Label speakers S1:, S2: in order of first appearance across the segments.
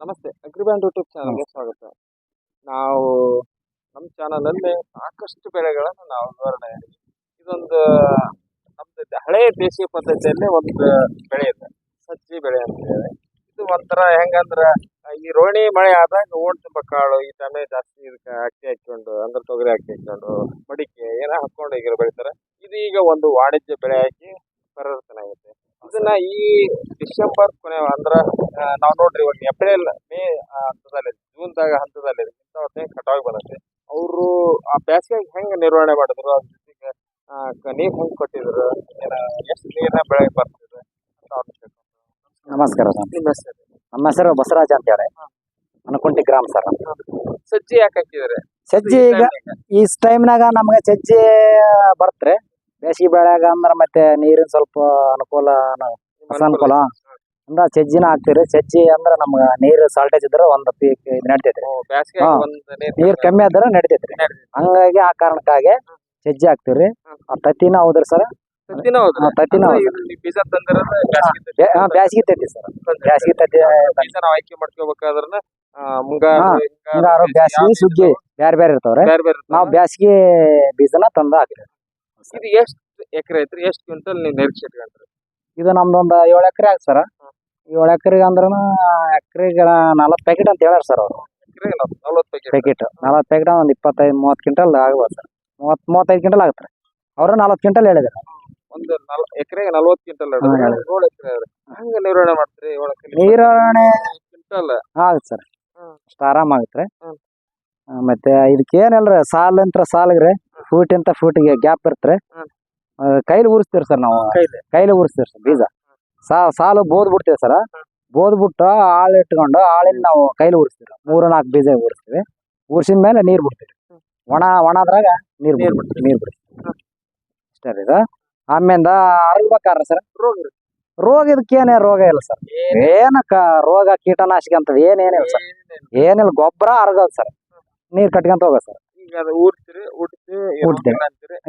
S1: ನಮಸ್ತೆ ಅಗ್ರಿಬ್ಯಾಂಡ್ ಯೂಟ್ಯೂಬ್ ಚಾನಲ್ಗೆ ಸ್ವಾಗತ. ನಾವು ನಮ್ಮ ಚಾನಲಲ್ಲಿ ಸಾಕಷ್ಟು ಬೆಳೆಗಳನ್ನು ನಾವು ವಿವರಣೆ ಇದೊಂದು ನಮ್ದು ಹಳೆಯ ದೇಶೀಯ ಪದ್ಧತಿಯಲ್ಲಿ ಒಂದು ಬೆಳೆ ಇದೆ ಸಜ್ಜಿ ಬೆಳೆ ಅಂತ ಹೇಳಿ. ಇದು ಒಂಥರ ಹೆಂಗಂದ್ರೆ ಈ ರೋಣಿ ಮಳೆ ಆದಾಗ ಓಣ್ ತುಂಬ ಕಾಳು ಈ ಟೈಮೇ ಜಾಸ್ತಿ ಇದಕ್ಕೆ ಅಕ್ಕಿ ಹಾಕ್ಕೊಂಡು ಅಂದ್ರೆ ತೊಗರಿ ಅಕ್ಕಿ ಹಾಕ್ಕೊಂಡು ಮಡಿಕೆ ಏನೋ ಹಾಕೊಂಡು ಈಗ ಬೆಳಿತಾರೆ. ಇದೀಗ ಒಂದು ವಾಣಿಜ್ಯ ಬೆಳೆ ಹಾಕಿ ಪರಿವರ್ತನೆ ಆಗೈತೆ ಇದನ್ನ ಈ ಡಿಸೆಂಬರ್ ಕೊನೆ ಅಂದ್ರ ನಾವ್ ನೋಡ್ರಿ ಇವಾಗ ಏಪ್ರಿಲ್ ಮೇ ಹಂತದಲ್ಲಿ ಜೂನ್ ದಾಗ ಹಂತದಲ್ಲಿ ಹೊತ್ತಿಗೆ ಕಟಾವ್ ಬರುತ್ತೆ. ಅವರು ಆ ಬ್ಯಾಸಿಗೆ ಹೆಂಗ್ ನಿರ್ವಹಣೆ ಮಾಡಿದ್ರು ಅದ್ರ ಜೊತೆಗೆ ನೀರ್ ಹೆಂಗ್ ಕೊಟ್ಟಿದ್ರು ಏನ ಎಷ್ಟು ನೀರ್ನ ಬೆಳೆ ಬರ್ತಿದ್ರು
S2: ನಮಸ್ಕಾರ ಸರ್.
S1: ನಿಮ್ಮ ಹೆಸರು
S2: ನಮ್ಮ ಹೆಸರು ಬಸವರಾಜ ಅಂತ ಹೇಳಿ ಅನಕುಂಟಿ ಗ್ರಾಮ ಸರ್
S1: ಸಜ್ಜಿ ಯಾಕೆ ಹಾಕಿದ್ರೆ
S2: ಸಜ್ಜಿ ಈಗ ಈ ಟೈಮ್ನಾಗ ನಮ್ಗೆ ಸಜ್ಜಿ ಬರ್ತ್ರಿ. ಬೇಸಿಗೆ ಬೆಳೆಯಾಗ ಅಂದ್ರೆ ಮತ್ತೆ ನೀರಿನ ಸ್ವಲ್ಪ ಅನುಕೂಲ ಅನುಕೂಲ. ಅಂದ್ರ ಸಜ್ಜಿನ ಹಾಕ್ತಿರಿ ಸಜ್ಜಿ ಅಂದ್ರ ನಮ್ಗ ನೀರ್ ಸಾಲ್ಟೇಜ್ ಇದ್ರೆ ಒಂದ್ ಪೀಕ್ ಇದು ನಡಿತೈತ್ರಿ.
S1: ನೀರ್
S2: ಕಮ್ಮಿ ಆದ್ರ ನಡಿತೈತ್ರಿ. ಹಂಗಾಗಿ ಆ ಕಾರಣಕ್ಕಾಗಿ ಸಜ್ಜಿ ಹಾಕ್ತಿವ್ರಿ. ಆ ತತ್ತಿನ ಹೌದ್ರಿ ಸರ್? ತತ್ತಿನ.
S1: ಬ್ಯಾಸಿಗೆ ತತ್ತಿ.
S2: ಸರ್. ಬ್ಯಾಸಿಗೆ ತತ್ತಿ
S1: ಆಯ್ಕೆ
S2: ಬ್ಯಾಸಿಗೆ
S1: ಯಾವ
S2: ಸುಗ್ಗಿ ಬ್ಯಾರೆ ಬ್ಯಾರೆ ಇರ್ತಾವ್ರಿ. ನಾವ್ ಬ್ಯಾಸಿಗೆ ಬೀಜನ ತಂದ ಹಾಕ್ತಿವಿ
S1: ಇದು ಎಷ್ಟು ಎಕರೆ ಐತ್ರಿ? ಎಷ್ಟು ಕ್ವಿಂಟಲ್ ನೀವು ನಿರೀಕ್ಷೆ ಇಟ್ಕೊಂಡ್ರಿ
S2: ಇದು ನಮ್ದೊಂದು ಏಳು ಎಕರೆ ಆಗ್ ಸರ್. ಏಳು ಎಕರೆಗೆ ಅಂದ್ರೂ ಎಕರೆಗೆ ನಲವತ್ತು ಪ್ಯಾಕೆಟ್ ಅಂತ ಹೇಳ್ಯಾರ ಸರ್ ಅವರು.
S1: ಎಕರೆ ನಲ್ವತ್ತು ಪ್ಯಾಕೆಟ್
S2: ಪ್ಯಾಕೆಟ್ ನಲವತ್ತು ಪ್ಯಾಕೆಟ್ ಒಂದು ಇಪ್ಪತ್ತೈದು ಮೂವತ್ತು ಕ್ವಿಂಟಲ್ ಆಗ್ಬೋದು ಸರ್. ಮೂವತ್ತು ಮೂವತ್ತೈದು ಕ್ವಿಂಟಲ್ ಆಗುತ್ತೆ ಅವರು ನಲವತ್ತು ಕ್ವಿಂಟಲ್ ಹೇಳಿದ್ರು.
S1: ಒಂದು ನಲ್ ಎಕರೆಗೆ ನಲವತ್ತು ಕ್ವಿಂಟಲ್. ಏಳು ಎಕರೆ ಹಂಗೆ ನಿರ್ವಹಣೆ ಮಾಡ್ತೀರಿ? ಏಳು ಎಕರೆ
S2: ನಿರ್ವಹಣೆ
S1: ಕ್ವಿಂಟಲ್.
S2: ಆಗುತ್ತೆ ಸರ್. ಅಷ್ಟು
S1: ಆರಾಮಾಗುತ್ತೆ.
S2: ಮತ್ತೆ ಇದಕ್ಕೆ ಏನಿಲ್ರಿ ಸಾಲ್ ಅಂತ ಸಾಲ್ಗ್ರಿ ಫೂಟ್ ಅಂತ ಫೂಟಿಗೆ ಗ್ಯಾಪ್ ಇರ್ತಾರೆ ಕೈಲಿ ಉರಿಸ್ತೀವಿ ಸರ್ ನಾವು.
S1: ಕೈಲಿ?
S2: ಕೈಲಿ ಉರಿಸ್ತೀವಿ ಸರ್ ಬೀಜ. ಸಾ ಸಾಲು ಬೋದ್ ಬಿಡ್ತೀವಿ ಸರ್. ಬೋದ್ ಬಿಟ್ಟು ಆಳ್ ಇಟ್ಕೊಂಡು ಆಳಿನ ನಾವು ಕೈಲಿ ಉರಿಸ್ತೀವಿ ಮೂರು ನಾಲ್ಕು ಬೀಜ ಉರಿಸ್ತೀವಿ. ಉರ್ಸಿದ ಮೇಲೆ ನೀರು ಬಿಡ್ತೀವಿ. ಒಣ ಒಣದ್ರಾಗ ನೀರು
S1: ನೀರು
S2: ಬಿಡ್ತೀವಿ ನೀರ್ ಬಿಡ್ತೀವಿ ಅಷ್ಟೇ ರೀ ಇದು. ಆಮೇಲೆ ಸರ್.
S1: ರೋಗ ಇದಕ್ಕೆ
S2: ರೋಗ ಇದಕ್ಕೇನೇ ರೋಗ ಇಲ್ಲ ಸರ್. ಏನಕ್ಕ ರೋಗ ಕೀಟನಾಶಕ ಅಂತ ಏನೇನಿಲ್ಲ ಸರ್.
S1: ಏನಿಲ್ಲ.
S2: ಏನಿಲ್ಲ ಗೊಬ್ಬರ ಅರಗೋದು ಸರ್. ನೀರು ಕಟ್ಕೊಂತ ಹೋಗೋದು ಸರ್.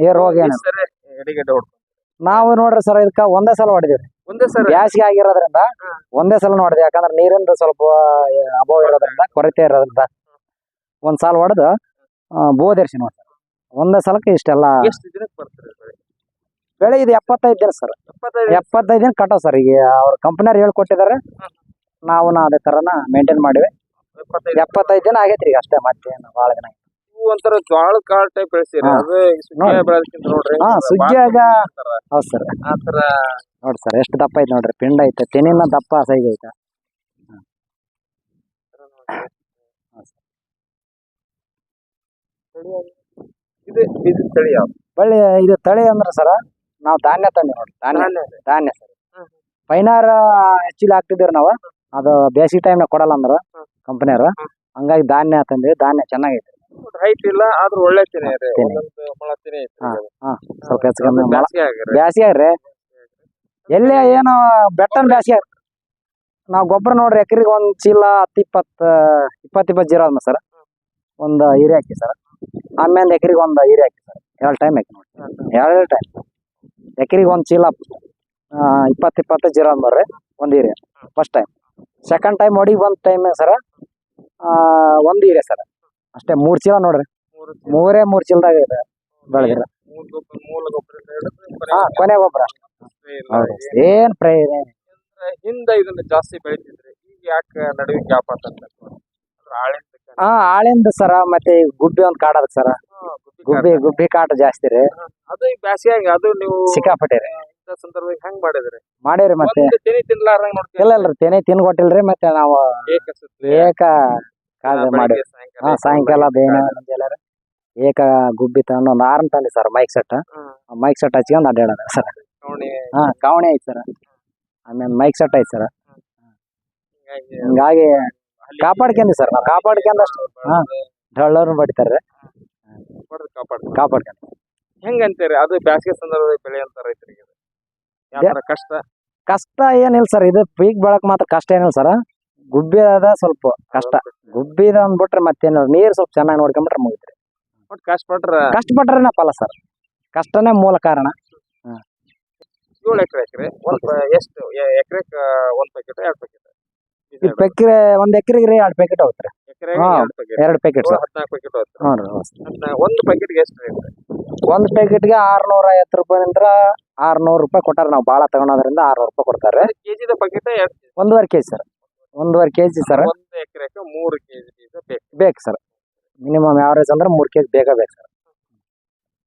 S2: ಏ ರೋಗ
S1: ಹೊಡ್ಕೊಂಡು
S2: ನಾವು ನೋಡ್ರಿ ಸರ್ ಇದಕ್ಕ ಒಂದೇ ಸಲ ಹೊಡೆದಿವ್ರಿ.
S1: ಒಂದೇ ಸರಿ
S2: ಬ್ಯಾಸಿಗೆ ಆಗಿರೋದ್ರಿಂದ ಒಂದೇ ಸಲ ನೋಡಿದೆ ಯಾಕಂದ್ರೆ ನೀರಿಂದು ಸ್ವಲ್ಪ ಅಭಾವ ಇರೋದ್ರಿಂದ ಕೊರತೆ ಇರೋದ್ರಿಂದ ಒಂದ್ ಸಾಲ ಹೊಡೆದು ಬೋಧರ್ಸಿ ನೋಡ್ರಿ ಒಂದೇ ಸಲಕ್ಕೆ ಇಷ್ಟೆಲ್ಲ
S1: ಎಷ್ಟು ದಿನಕ್ಕೆ ಬರ್ತೀರಿ ಬೆಳೆ?
S2: ಇದು ಎಪ್ಪತ್ತೈದು ದಿನ ಸರ್.
S1: ಎಪ್ಪತ್ತೈದು
S2: ದಿನ? ಕಟ್ಟೋ ಸರ್ ಈಗ ಅವ್ರ ಕಂಪನಿಯವ್ರು ಹೇಳ್ಕೊಟ್ಟಿದ್ದಾರೆ. ನಾವು ಅದೇ ತರನ ಮೇಂಟೈನ್ ಮಾಡಿವಿ.
S1: ಎಪ್ಪತ್ತೈದು
S2: ದಿನ? ಆಗೈತ್ರಿ ಈಗ ಅಷ್ಟೇ ಮತ್ತೆ ಭಾಳ ದಿನ
S1: ಒಂಥರ ಜ್ವಾಳ ಕಾಳು ಟೈಪ್ ಬೆಳೆಸಿರಿ.
S2: ಹಾ.
S1: ಅದು ಸುಗ್ಗಿಯ ಬೆಳೆದಕ್ಕಿಂತ ನೋಡ್ರಿ.
S2: ಹಾ, ಸುಗ್ಗಿಯಾಗ ಹೌದು ಸರ್.
S1: ಆತರ ನೋಡ್
S2: ನೋಡಿ ಸರ್ ಎಷ್ಟು ದಪ್ಪ ಐತೆ ನೋಡ್ರಿ. ಪಿಂಡ ಐತೆ ತೆನಿನ ದಪ್ಪ ಸೈಜ್ ಐತೆ.
S1: ಇದು ಇದು ತಳಿ ಯಾವ್ದು?
S2: ಬಳ್ಳಿ ಇದು ತಳಿ ಅಂದ್ರೆ ಸರ ನಾವು ಧಾನ್ಯ ತಂದೆ ನೋಡ್ರಿ. ಧಾನ್ಯ. ಧಾನ್ಯ ಸರ್.
S1: ಹ್ಮ್.
S2: ಪೈನಾರ ಹೆಚ್ಚಿಲಿ ಹಾಕ್ತಿದ್ದೀವಿ ನಾವು. ಅದು ಬೇಸಿಗೆ ಟೈಮ್ನಾಗ ಕೊಡಲ್ಲ ಅಂದ್ರ
S1: ಹ್ಮ್.
S2: ಹಂಗಾಗಿ ಧಾನ್ಯ ತಂದಿವಿ. ಧಾನ್ಯ ಚೆನ್ನಾಗೈತೆ
S1: ಹೈಟ್ ಇಲ್ಲ ಆದ್ರೂ ಒಳ್ಳೆ ತೆನೆ ಇದೆ.
S2: ತೆನೆ.
S1: ಒಂದೊಂದು ಮೊಳ ತೆನೆ ಐತೆ
S2: ಹಾ.
S1: ಇದು.
S2: ಹಾ ಸ್ವಲ್ಪ ಹೆಚ್ಚು ಕಮ್ಮಿ ಮಳ
S1: ಬ್ಯಾಸ್ಗೆ ಆಗಿರಿ.
S2: ಬ್ಯಾಸಿಗೆ ರೀ ಎಲ್ಲಿ ಏನು ಬೆಟ್ಟನ ಬ್ಯಾಸಿಗೆ ನಾವು ಗೊಬ್ಬರ ನೋಡ್ರಿ ಎಕರೆಗೆ ಒಂದು ಚೀಲ ಹತ್ತು ಇಪ್ಪತ್ತು ಇಪ್ಪತ್ತು ಇಪ್ಪತ್ತು ಜೀರೋ ಅದ ಸರ್. ಒಂದು ಹೀರೆ ಹಾಕಿ ಸರ್. ಆಮೇಲೆ ಎಕರೆಗೆ ಒಂದು ಹೀರೆ ಹಾಕಿ ಸರ್. ಎರಡು ಟೈಮ್ ಹಾಕಿ ನೋಡಿ ಎರಡು ಟೈಮ್ ಎಕರೆಗೆ ಒಂದು ಚೀಲ ಇಪ್ಪತ್ತು ಇಪ್ಪತ್ತು ಜೀರೋ ಅಂದ್ ಬರ್ರಿ ಒಂದು ಹೀರೆ ಫಸ್ಟ್ ಟೈಮ್ ಸೆಕೆಂಡ್ ಟೈಮ್ ಹೊಡಿಗೆ ಬಂದ ಟೈಮ್ ಸರ? ಒಂದು ಹೀರೆ ಸರ್. ಅಷ್ಟೇ ಮೂರು ಚೀಲ ನೋಡ್ರಿ.
S1: ಮೂರು
S2: ಮೂರೇ ಚೀಲದಾಗ ಇದೆ ಬೆಳೆದಿರ. ಕೊನೆ ಗೊಬ್ಬರ. ಅಷ್ಟೇ.
S1: ಇಲ್ಲ.
S2: ಏನ್ ಪ್ರೈ
S1: ಹಿಂದೆ ಇದನ್ನ ಜಾಸ್ತಿ ಬೆಳಿತಿದ್ರಿ ಈಗ ಯಾಕೆ ನಡುವೆ ಗ್ಯಾಪ್
S2: ಹಾ ಆಳಿಂದ ಸರ ಮತ್ತೆ ಗುಡ್ಡೆ ಗುಬ್ಬಿ ಒಂದ್ ಕಾಡ್ ಸರ. ಗುಬ್ಬಿ ಗುಬ್ಬಿ ಕಾಟ ಜಾಸ್ತಿ ರೀ.
S1: ಅದು ಈ ಬ್ಯಾಸಿಗೆ ಅದು ನೀವು
S2: ಸಿಕ್ಕಾಪಟ್ಟೆ ರೀ.
S1: ಹೆಂಗ್ ಮಾಡಿದ್ರಿ?
S2: ಮಾಡಿರಿ ಮತ್ತೆ.
S1: ತೆನೆ ತೆನಿ ತಿನ್ಲಾರ್ದಂಗ್ ನೋಡ್ತೀವಿ
S2: ಇಲ್ಲ ಇಲ್ರಿ ತೆನೆ ತಿನ್ಕೊಟ್ಟಿಲ್ರಿ ಮತ್ತೆ ನಾವು ಏಕ
S1: ಬೆಳಗ್ಗೆ
S2: ಮಾಡಿ
S1: ಸಾಯಂಕಾಲ
S2: ಹಾ ಸಾಯಂಕಾಲ ಬೇನ ಏಕ ಗುಬ್ಬಿ ತಗೊಂಡು ಒಂದು ಆರ್ಮ್ ತಂದಿ sir mic set. Mic set ಹಚ್ಕೊಂಡು ಅಡ್ಡಾಡೋದು ಸರ್. ಹಾ ಕಾವಣಿ ಐತಿ ಸರ್. ಆಮೇಲೆ ಮೈಕ್ ಸೆಟ್ ಆಯ್ತು ಸರ್.
S1: ಹಿಂಗಾಗಿ
S2: ಕಾಪಾಡ್ಕೊಂಡಿ ಸರ್ ನಾವು ಕಾಪಾಡ್ಕೊಂಡ್ ಅಷ್ಟು ಹಾ ಡಳ್ಳರ್ನು
S1: ಬಡಿತಾರ.
S2: ಕಾಪಾಡ್ಕೊಂಡು
S1: ಹೆಂಗ ಅಂತೀರಿ? ಅದು ಬ್ಯಾಸಿಗೆ ಸಂದರ್ಭದಲ್ಲಿ ಬೆಳೆಯಂತ ರೈತರಿಗೆ ಯಾವ ಕಷ್ಟ?
S2: ಕಷ್ಟ ಏನಿಲ್ಲ ಸರ್ ಇದು ಪೀಕ್ ಬೆಳಕ್ ಮಾತ್ರ ಕಷ್ಟ ಏನಿಲ್ಲ ಸರ್. ಗುಬ್ಬಿ ಅದ ಸ್ವಲ್ಪ ಕಷ್ಟ. ಗುಬ್ಬಿ ಅಂದ್ಬಿಟ್ರೆ ಮತ್ತೇನು ನೀರ್ ಸ್ವಲ್ಪ ಚೆನ್ನಾಗಿ ನೋಡ್ಕೊಂಬಿಟ್ರೆ ಮುಗಿತ್ರಿ.
S1: ಕಷ್ಟ ಪಟ್ರ
S2: ಕಷ್ಟಪಟ್ರೇನೆ ಫಲ ಸರ್. ಕಷ್ಟನೇ ಮೂಲ ಕಾರಣ.
S1: ಏಳು ಎಕರೆ ಎಕರೆ ಒಂದ್ ಎಷ್ಟು ಎಕರೆ ಒಂದ್ ಪ್ಯಾಕೆಟ್ ಎರಡು ಪ್ಯಾಕೆಟ್
S2: ಒಂದ್ ಎಕರೆಗೆ ರೀ ಎರಡು ಪ್ಯಾಕೆಟ್ ಹೋಗ್ತಾರೆ.
S1: ಎರಡು ಪ್ಯಾಕೆಟ್
S2: ಎರಡ್ ಪ್ಯಾಕೆಟ್ ಸರ್.
S1: ಹದಿನಾಲ್ಕು ಪ್ಯಾಕೆಟ್ ಹೋಗ್ತಾರೆ
S2: ಹ್ಞೂ ರೀ
S1: ಒಂದು ಪ್ಯಾಕೆಟ್ಗೆ ಎಷ್ಟು ರೇಟ್
S2: ಒಂದ್ ಪ್ಯಾಕೆಟ್ಗೆ ಆರ್ನೂರ ಐವತ್ತು ರೂಪಾಯಿಂದ ಆರ್ನೂರು ರೂಪಾಯಿ ಕೊಟ್ಟಾರ ನಾವು ಭಾಳ ತಗೊಳೋದ್ರಿಂದ ಆರ್ನೂರು ರೂಪಾಯಿ ಕೊಡ್ತಾರೆ.
S1: ಕೆಜಿದ ಪ್ಯಾಕೆಟ್
S2: ಒಂದೂವರೆ ಕೆಜಿ ಸರ್. ಒಂದೂವರೆ ಕೆಜಿ ಸರ್
S1: ಒಂದು ಎಕರೆಗೆ ಮೂರು ಕೆಜಿ ಬೀಜ ಬೇಕು
S2: ಬೇಕು ಸರ್ ಮಿನಿಮಮ್ ಯಾವ್ರೇಜ್ ಅಂದ್ರೆ ಮೂರು ಕೆ ಜಿ ಬೇಕೇ ಬೇಕು ಸರ್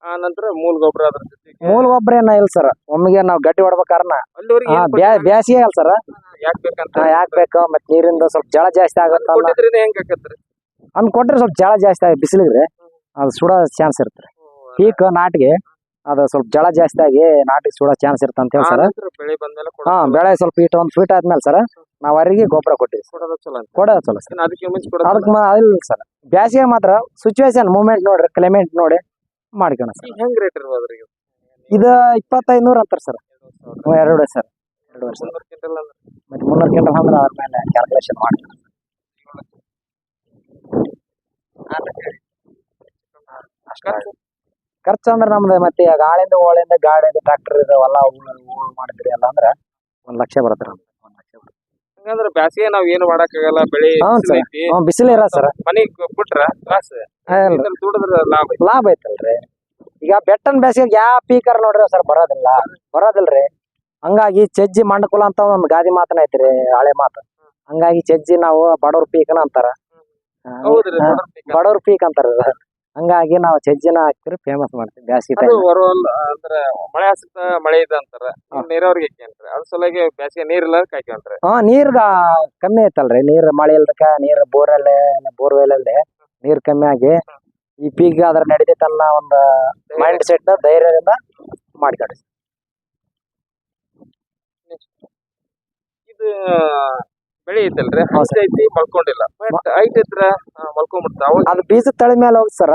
S1: ಆ ನಂತರ ಮೂಲ ಗೊಬ್ಬರ ಅದ್ರ ಜೊತೆಗೆ
S2: ಮೂಲ ಗೊಬ್ಬರ ಏನ ಇಲ್ಲ ಸರ್ ಒಮ್ಮೆಗೆ ನಾವು ಗಟ್ಟಿ ಹೊಡ್ಬೇಕಾರನ
S1: ಅಲ್ಲಿವರೆಗೆ ಏನ್
S2: ಬ್ಯಾಸಿಗೆ ಅಲ್ಲ ಸರ್
S1: ಯಾಕೆ ಬೇಕಂತ
S2: ಬೇಕು? ಮತ್ತೆ ನೀರಿಂದ ಸ್ವಲ್ಪ ಜಳ ಜಾಸ್ತಿ ಆಗುತ್ತಲ್ಲ.
S1: ಕೊಟ್ಟಿದ್ರಿಂದ ಹೆಂಗ್ ಆಕತ್ರಿ?
S2: ಅಂದ್ ಕೊಟ್ರೆ ಸ್ವಲ್ಪ ಜಳ ಜಾಸ್ತಿ ಆಗಿ ಬಿಸಿಲಿದ್ರೆ ಅದು ಸುಡೋ ಚಾನ್ಸ್ ಇರುತ್ತೆ. ಪೀಕ್ ನಾಟಿಗೆ ಅದು ಸ್ವಲ್ಪ ಜಳ ಜಾಸ್ತಿ ಆಗಿ ನಾಟಿ ಸುಡೋ ಚಾನ್ಸ್ ಇರುತ್ತೆ ಅಂತ ಹೇಳಿ ಸರ್
S1: ಬೆಳೆ ಬಂದ್ಮೇಲೆ
S2: ಹಾ ಬೆಳೆ ಸ್ವಲ್ಪ ಇಟ್ಟು ಒಂದ್ ಫೀಟ್ ಆದ್ಮೇಲೆ ಸರ್ ನಾವ್ ಅವರಿಗೆ ಗೊಬ್ಬರ ಕೊಟ್ಟಿವಿ
S1: ಕೊಡೋದು ಚಲೋ
S2: ಕೊಡೋದು ಚಲೋ ಸರ್
S1: ಅದಕ್ಕೆ
S2: ಇಲ್ಲ ಸರ್ ಬ್ಯಾಸಿಗೆ ಮಾತ್ರ ಸಿಚುವೇಶನ್ ಮೂಮೆಂಟ್ ನೋಡ್ರಿ ಕ್ಲೈಮೇಟ್ ನೋಡಿ ಮಾಡ್ಕೋಣ ಸರ್
S1: ಹೆಂಗ್ ರೇಟ್ ಇರ್ಬೋದು
S2: ಇದು? ಇಪ್ಪತ್ತೈದು ನೂರು ಅಂತಾರೆ ಸರ್ ಎರಡು ಸರ್ ಎರಡು ವರ್ಷ.
S1: ಮುನ್ನೂರು ಕ್ವಿಂಟಲ್ ಅಂದ್ರೆ?
S2: ಮತ್ತೆ ಮುನ್ನೂರು ಕ್ವಿಂಟಲ್ ಅಂದ್ರೆ ಆದ್ಮೇಲೆ ಕ್ಯಾಲ್ಕುಲೇಷನ್ ಮಾಡಿ
S1: ಖರ್ಚು
S2: ಖರ್ಚು ಅಂದ್ರೆ ನಮ್ದು ಮತ್ತೆ ಈಗ ಆಳಿಂದ ಓಳಿಂದ ಗಾಡಿಯಿಂದ ಟ್ರಾಕ್ಟರ್ ಇದಾವಲ್ಲ ಹೂಳು ಮಾಡಿದ್ರಿ ಎಲ್ಲ ಅಂದ್ರೆ ಒಂದ್ ಲಕ್ಷ ಬರುತ್ತೆ ನಮ್ದು. ಒಂದ್ ಲಕ್ಷ ಬರುತ್ತೆ.
S1: ಹಂಗಂದ್ರೆ ಬ್ಯಾಸಿಗೆ ನಾವ್ ಏನು ಮಾಡಕ್ಕಾಗಲ್ಲ ಬೆಳಿ
S2: ಹೌದ್ sir.
S1: ಐತಿ
S2: ಹ್ಮ್ ಬಿಸಿಲು ಇರ ಸರ್
S1: ಮನಿಗ್ ಬಿಟ್ರ ತ್ರಾಸ ಇದ್ರಲ್ಲಿ ದುಡಿದ್ರ ಲಾಭ ಐತಿ.
S2: ಲಾಭ ಐತಲ್ರಿ ಈಗ ಬೆಟ್ಟನ್ ಬೇಸಿಗೆ ಯಾವ ಪೀಕರ್ ನೋಡ್ರಿ ಸರ್ ಬರೋದಿಲ್ಲ ಬರೋದಿಲ್ರಿ ಹಂಗಾಗಿ ಚಜ್ಜಿ ಮಂಡಕುಲ ಅಂತ ಒಂದ್ ಗಾದಿ ಮಾತನ ಐತ್ರಿ ಹಳೆ ಮಾತು ಹಂಗಾಗಿ ಚಜ್ಜಿ ನಾವು ಬಡವ್ರ ಪೀಕನ ಅಂತಾರ
S1: ಹೌದ್ರಿ
S2: ಹಾ. ಬಡವ್ರ ಪೀಕ್ ಅಂತಾರ. ಹಂಗಾಗಿ ನಾವು ಚಜ್ಜಿನ ಹಾಕ್ತಿರಿ ಫೇಮಸ್ ಮಾಡ್ತೀವಿ. ಬ್ಯಾಸಿಗೆ
S1: ಅದು
S2: ಟೈಮ್
S1: ಬರೋಲ್ಲ ಅಂದ್ರ ಮಳೆ ಹಸಿತ ಮಳೆ ಇದೆ ಅಂತಾರ. ನೀರಾವರಿಗೆ ಹಾಕ್ಯಂತ್ರಿ. ಅದ್ರ ಸಲುವಾಗಿ ಬ್ಯಾಸಿಗೆ ನೀರ್ ಇಲ್ಲ ಹಾಕ್ಯಂತ್ರಿ
S2: ಹಾ ನೀರ್ ಕಮ್ಮಿ ಐತಲ್ರಿ. ನೀರ್ ಮಳೆ ಇಲ್ದಕ್ಕ ನೀರ್ ಬೋರ್ವೆಲ್ ಬೋರ್ವೆಲ್ ಅಲ್ಲಿ ನೀರ್ ಕಮ್ಮಿ ಆಗಿ ಈ ಪೀಕ್ ಅದ್ರ ನಡಿತೈತೆ ಅನ್ನೋ ಒಂದು ಮೈಂಡ್ ಸೆಟ್ ಧೈರ್ಯದಿಂದ ಮಾಡ್ಕೊಡ್ರಿ
S1: ಇದು ಬೆಳೆ ಐತಲ್ರಿ ಹೈಟ್ ಐತಿ ಮಲ್ಕೊಂಡಿಲ್ಲ. ಬಟ್ ಹೈಟ್ ಇದ್ರ ಮಲ್ಕೊಂಡ್ಬಿಡ್ತಾವ ಅವಾಗ
S2: ಅದು ಬೀಜ ತಳಿ ಮೇಲೆ ಹೋಗಿ ಸರ.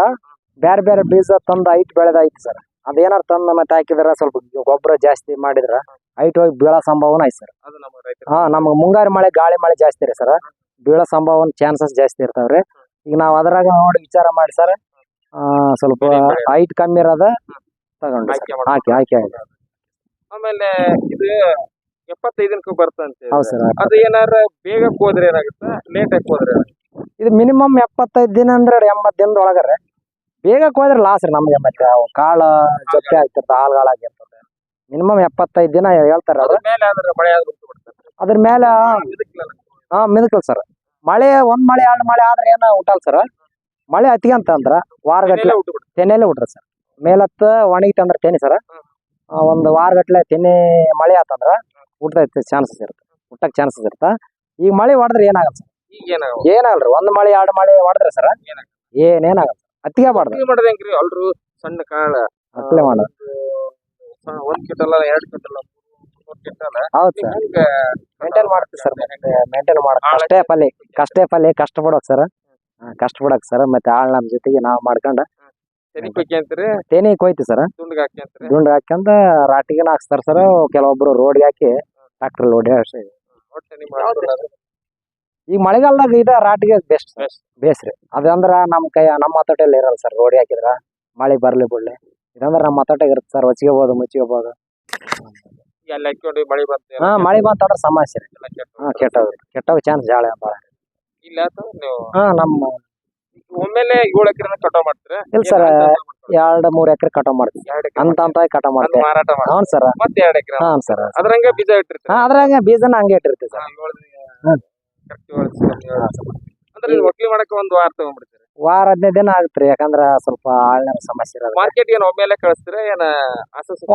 S2: ಬೇರೆ ಬೇರೆ ಬೀಜ ತಂದ ಹೈಟ್ ಬೆಳೆದ ಐತಿ ಸರ್. ಅದೇನಾರ ತಂದ ಮತ್ತೆ ಹಾಕಿದ್ರ ಸ್ವಲ್ಪ ಗೊಬ್ಬರ ಜಾಸ್ತಿ ಮಾಡಿದ್ರ ಹೈಟ್ ಹೋಗಿ ಬೀಳ ಸಂಭವನ ಐತಿ ಸರ್.
S1: ಅದು ನಮ್ಮ ರೈತರ
S2: ಹಾ ನಮ್ಗೆ ಮುಂಗಾರು ಮಳೆ ಗಾಳಿ ಮಳೆ ಜಾಸ್ತಿ ರೀ ಸರ್. ಬೀಳ ಸಂಭವನ ಚಾನ್ಸಸ್ ಜಾಸ್ತಿ ಇರ್ತಾವ್ರಿ ಈಗ ನಾವ್ ಅದ್ರಾಗ ನೋಡಿ ವಿಚಾರ ಮಾಡಿ ಸರ್. ಸ್ವಲ್ಪ ಹೈಟ್ ಕಮ್ಮಿ ಇರೋದ ತಗೊಂಡು
S1: ಆಯ್ಕೆ
S2: ಹಾಕಿ ಹಾಕಿ
S1: ಆಮೇಲೆ ಇದು ಎಪ್ಪತ್ತೈದನಕ್ಕೆ ಬರ್ತಂತೆ
S2: ಹೌದು ಸರ್
S1: ಅದು ಏನಾರ ಬೇಗ ಹೋದ್ರೆ ಏನಾಗುತ್ತೆ? ಲೇಟ್ ಆಗಿ ಹೋದ್ರೆ
S2: ಇದು ಮಿನಿಮಮ್ ಎಪ್ಪತ್ತೈದು ದಿನ ಅಂದ್ರೆ ಎಂಬತ್ತು ದಿನದ ಒಳಗರೆ ಬೇಗ ಹೋದ್ರೆ ಲಾಸ್ ರೀ ನಮ್ಗೆ ಮತ್ತೆ. ಅವು ಕಾಳು ಜೊತೆ ಆಗ್ತಿರ್ತದೆ ಹಾಳುಗಳಾಗಿರ್ತದೆ ಮಿನಿಮಮ್ ಎಪ್ಪತ್ತೈದು ದಿನ ಹೇಳ್ತಾರೆ
S1: ಅದ್ರ ಮೇಲೆ ಆದ್ರೆ ಮಳೆ ಆದ್ರೂ
S2: ಅದ್ರ ಮೇಲೆ ಹಾ ಮಿದಕಲ್ ಸರ್. ಮಳೆ ಒಂದ್ ಮಳೆ ಎರಡು ಮಳೆ ಆದ್ರೆ ಏನ ಊಟಲ್ ಸರ್. ಮಳೆ ಅಂತ ಅಂದ್ರ ವಾರಗಟ್ಲೆ ತೆನೆಲೆ ಹುಟ್ರಿ ಸರ್. ಮೇಲತ್ತ ಒಣಗಿತ ಅಂದ್ರ ತೆನಿ ಸರ್. ಒಂದ್ ವಾರಗಟ್ಲೆ ತೆನೆ ಮಳೆ ಆತಂದ್ರ ಹುಟ್ಟೈತೆ ಚಾನ್ಸಸ್ ಇರುತ್ತೆ. ಹುಟ್ಟಕ್ ಚಾನ್ಸಸ್ ಇರುತ್ತ? ಈಗ ಮಳೆ ಹೊಡೆದ್ರೆ ಏನಾಗಲ್ಲ ಸರ್?
S1: ಈಗ ಏನಾಗಲ್ಲ.
S2: ಏನಾಗಲ್ರಿ? ಒಂದ್ ಮಳೆ ಎರಡು ಮಳೆ ಹೊಡೆದ್ರೆ ಸರ್. ಏನೇನಾಗಲ್ಲ ಅತ್ತಿಗೆ ಮಾಡ್ರಿ
S1: ಅಕ್ಕಿ ಮಾಡೋದ್ ಹೆಂಗ್ರಿ? ಅಲ್ರು ಸಣ್ಣ ಕಾಳ
S2: ಅಟ್ಲೆ ಮಾಡ
S1: ಒಂದು ಕ್ವಿಂಟಲ್ ಎರಡ್ ಕ್ವಿಂಟಲ್
S2: ಹೌದು ಸರ್. ಮೇಂಟೈನ್ ಮಾಡ್ತೀವಿ ಸರ್. ಮೇಂಟೈನ್ ಮಾಡೋದು. ಕಷ್ಟೇ ಫಲಿ ಕಷ್ಟೇ ಫಲಿ ಕಷ್ಟ ಪಡೋಕ್ ಸರ್. ಕಷ್ಟ ಪಡೋಕ್ ಸರ್. ಮತ್ತೆ ಆಳ್ ನಮ್ ಜೊತೆಗೆ ನಾವು ಮಾಡ್ಕೊಂಡ. ತೇನಿ ಕೊಯ್ತಿ ಸರ್. ದುಂಡ್ ಹಾಕ್ಯಂದ ರಾಟಿಗೆ ಹಾಕ್ಸ್ತಾರ ಸರ್ ಕೆಲವೊಬ್ರು ರೋಡ್ಗೆ ಹಾಕಿ ಟ್ರಾಕ್ಟರ್ ಲೋಡ್
S1: ನಿಮ್ಮ.
S2: ಈಗ ಮಳೆಗಾಲದಾಗ ಇದ ರಾಟಿಗೆ ಬೆಸ್ಟ್. ಬೇಸ್ರಿ. ಅದಂದ್ರ ನಮ್ ಕೈ ನಮ್ಮ ಹತೋಟಿಯಲ್ಲಿ ಇರಲ್ಲ ಸರ್ ರೋಡಿ ಹಾಕಿದ್ರ ಮಳೆ ಬರ್ಲಿ ಬಿಡ್ಲಿ. ಇದಂದ್ರ ನಮ್ಮ ಹತೋಟೆಗೆ ಇರುತ್ತೆ ಸರ್ ಹೊಚ್ಕೋಬಹುದು ಮುಚ್ಕೋಬಹುದು ಹಾ ಮಳೆ ಬಂತಂದ್ರ ಸಮಸ್ಯೆ ಹಾ ಕೆಟ್ಟೋಗ್ ಕೆಟ್ಟೋಗ್ ಚಾನ್ಸ್ ಜಾಳ ಭಾಳ
S1: ಇಲ್ಲ
S2: ಹಾ ನಮ್ಮ
S1: ಒಮ್ಮೆಲೆ ಏಳು ಎಕರೆ ಕಟಾವ್ ಮಾಡ್ತೀರಾ?
S2: ಇಲ್ಲ ಸರ್ ಎರಡ್ ಮೂರ್ ಎಕರೆ ಕಟಾವ್ ಮಾಡ್ತೀವಿ.
S1: ಎರಡು
S2: ಅಂತ ಅಂತ ಕಟಾವ್ ಮಾಡ್ತೀವಿ.
S1: ಮಾರಾಟ ಮಾಡಿ
S2: ಹೌನ್ ಸರ್.
S1: ಮತ್ತೆ ಎರಡು ಎಕರೆ
S2: ಹಾಂ ಸರ್.
S1: ಅದ್ರಂಗೆ ಬೀಜ ಇಟ್ಟಿರ್ತೀರ?
S2: ಹಾ ಅದ್ರಾಗ ಬೀಜನ ಹಂಗೆ ಇಟ್ಟಿರ್ತೀವಿ ಸರ್.
S1: ಅಂದ್ರೆ ನೀವು ಒಕ್ಲಿ ಮಾಡಕ್ಕೆ ಒಂದು ವಾರ ತಗೊಂಡ್ಬಿಡ್ತೀರಿ?
S2: ವಾರ ಹದಿನೈದು ದಿನ ಆಗುತ್ತೆ ರೀ ಯಾಕಂದ್ರ ಸ್ವಲ್ಪ ಆಳ್ನ ಸಮಸ್ಯೆ ಇರೋದು
S1: ಮಾರ್ಕೆಟ್ ಏನು ಒಮ್ಮೆಲೆ ಕಳಿಸ್ತೀರಾ? ಏನ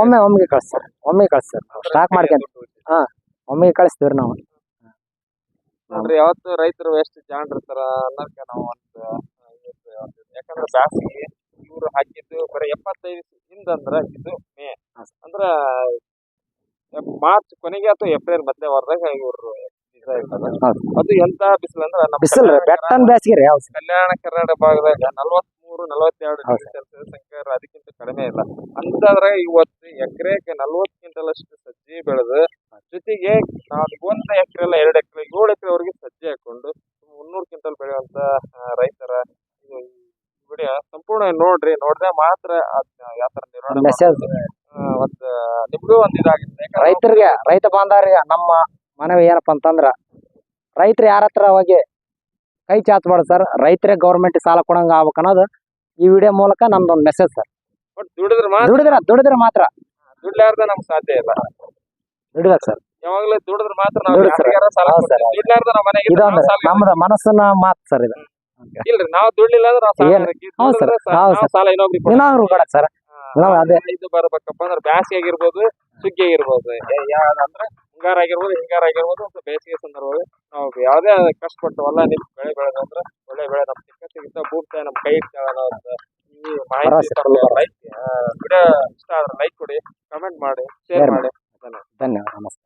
S2: ಒಮ್ಮೆ ಒಮ್ಮೆಗೆ ಕಳಿಸ್ತಾರೆ ಒಮ್ಮೆ ಕಳಿಸ್ತಾರೆ ಸ್ಟಾಕ್ ಮಾಡ್ಕೊಂತ ಒಮ್ಮೆಗೆ ಕಳಿಸ್ತೀವಿ ನಾವು.
S1: ಅಂದ್ರೆ ಯಾವತ್ತು ರೈತರು ಎಷ್ಟು ಜಾಣ್ರಿರ್ತಾರ ಅನ್ನೋಕೆ ನಾವು ಒಂದು ಯಾಕಂದ್ರೆ ಬ್ಯಾಸಿಗೆ ಇವ್ರು ಹಾಕಿದ್ದು ಬರೀ ಎಪ್ಪತ್ತೈದು ಹಿಂದಂದ್ರ ಇದು ಮೇ. ಅಂದ್ರ ಮಾರ್ಚ್ ಕೊನೆಗೆ ಅಥವಾ ಏಪ್ರಿಲ್ ಮಧ್ಯ ವಾರದಾಗ ಇವ್ರು ಅದು ಎಂತ ಬಿಸಿಲು ಅಂದ್ರೆ ನಮ್ಮ
S2: ಬಿಸಿಲ್
S1: ಕಲ್ಯಾಣ
S2: ಬೆಟ್ಟನ್ ಬೇಸಿಗೆ ರೀ ಹೌದು.
S1: ಕಲ್ಯಾಣ ಕರ್ನಾಟಕ ಭಾಗದಾಗ ನಲವತ್ಮೂರು ನಲವತ್ತೆರಡು
S2: ಹೌದು.
S1: ಡಿಗ್ರಿ ಸೆಲ್ಸಿಯಸ್ ಸಂಖ್ಯೆ ಅದಕ್ಕಿಂತ ಕಡಿಮೆ ಇಲ್ಲ. ಅಂತಂದ್ರೆ ಇವತ್ತು ಎಕರೆಗೆ ನಲ್ವತ್ತು ಕ್ವಿಂಟಲ್ ಅಷ್ಟು ಸಜ್ಜಿ ಬೆಳೆದು ಜೊತೆಗೆ ನಾಲ್ಕೊಂದು ಒಂದು ಎಕರೆ ಎರಡು ಎಕರೆ ಏಳು ಎಕರೆವರೆಗೆ ಸಜ್ಜಿ ಹಾಕೊಂಡು ಮುನ್ನೂರು ಕ್ವಿಂಟಲ್ ಬೆಳೆಯುವಂತ ಆ, ರೈತರ ಇದು ವಿಡಿಯೋ ಸಂಪೂರ್ಣ ನೋಡ್ರಿ ನೋಡ್ದೆ ಮಾತ್ರ ಅದ್ನ ಯಾವ ತರ ನಿರ್ವಹಣೆ
S2: ಮೆಸೇಜ್
S1: ಒಂದ್ ನಿಮ್ಗೂ ಒಂದ್ ಇದಾಗುತ್ತೆ.
S2: ರೈತರಿಗೆ ರೈತ ಬಾಂಧವರಿಗೆ ನಮ್ಮ ಮನವಿ ಏನಪ್ಪಾ ಅಂತಂದ್ರ ರೈತರು ಯಾರ ಹತ್ರ ಹೋಗಿ ಕೈ ಚಾಚಬಾರ್ದು ಸರ್ ರೈತರೇ ಗೌರ್ಮೆಂಟ್ ಸಾಲ ಕೊಡಂಗ ಆಗ್ಬೇಕು ಅನ್ನೋದು ಈ ವಿಡಿಯೋ ಮೂಲಕ ನಮ್ದೊಂದು ಮೆಸೇಜ್ ಸರ್.
S1: ಬಟ್ ದುಡಿದ್ರೆ ಮಾತ್ರ.
S2: ದುಡಿದ್ರ ದುಡಿದ್ರೆ ಮಾತ್ರ.
S1: ದುಡ್ಲಾರ್ದ ನಮ್ಗೆ ಸಾಧ್ಯ ಇಲ್ಲ.
S2: ದುಡಿಬೇಕು ಸರ್.
S1: ಯಾವಾಗಲೂ ದುಡಿದ್ರೆ ಮಾತ್ರ ನಾವು
S2: ದುಡಿದ್ ಸರ್.
S1: ಯಾರಿಗಾರ ಸಾಲ
S2: ಹೌದ್ ಸರ್.
S1: ಕೊಡ್ತೀವಿ. ದುಡ್ಲಾರ್ದ ನಮ್ಮ ಮನೆಗೆ
S2: ಇದೊಂದು ಮಾತು ಸರ್ ಇದು.
S1: ಇಲ್ರಿ ನಾವು ದುಡ್ಲಿಲ್ಲ ಅಂದ್ರೆ ನಾವು ಸಾಲ
S2: ಏನ್?
S1: ಹಾಕಿ,
S2: ಹೌದ್ ಸರ್.
S1: ದುಡಿದ್ರೆ ಸಾ-
S2: ಹೌದ್
S1: ನಾವು ಸಾಲ ಇನ್ನೊಬ್ರಿಗೆ ಕೊಡ್ತೀವಿ.
S2: ಇನ್ನೊಂದು ಕೊಡಕ್ ಸರ್ ನಾವು ಅದೇ.
S1: ಇದು ಬರ್ಬೇಕಪ್ಪ ಅಂದ್ರೆ ಬ್ಯಾಸಿಗೆ ಆಗಿರ್ಬೋದು ಸುಗ್ಗಿ ಆಗಿರ್ಬೋದು ಯಾ- ಯಾವ್ದಂದ್ರೆ ಹಿಂಗಾರ ಆಗಿರ್ಬೋದು ಹಿಂಗಾರ ಆಗಿರ್ಬೋದು ಅಥವಾ ಬೇಸಿಗೆ ಸಂದರ್ಭದಲ್ಲಿ ನಾವು ಯಾವುದೇ ಕಷ್ಟಪಟ್ಟು ಹೊಲ ನಿಂತು ಬೆಳೆ ಬೆಳೆದಂದ್ರೆ ಒಳ್ಳೆ ಬೆಳೆ ನಮ್ ಸಿಕ್ಕ ಸಿಗುತ್ತ ಭೂಮಿ ನಮ್ ಕೈ ಅನ್ನೋ ಒಂದು ಈ ಮಾಹಿತಿ
S2: ಭರವಸೆ.
S1: ಲೈಕ್ ವಿಡಿಯೋ ಇಷ್ಟ ಆದ್ರೆ ಲೈಕ್ ಕೊಡಿ ಕಮೆಂಟ್ ಮಾಡಿ ಶೇರ್
S2: Share
S1: ಮಾಡಿ
S2: ಧನ್ಯವಾದ ನಮಸ್ತೆ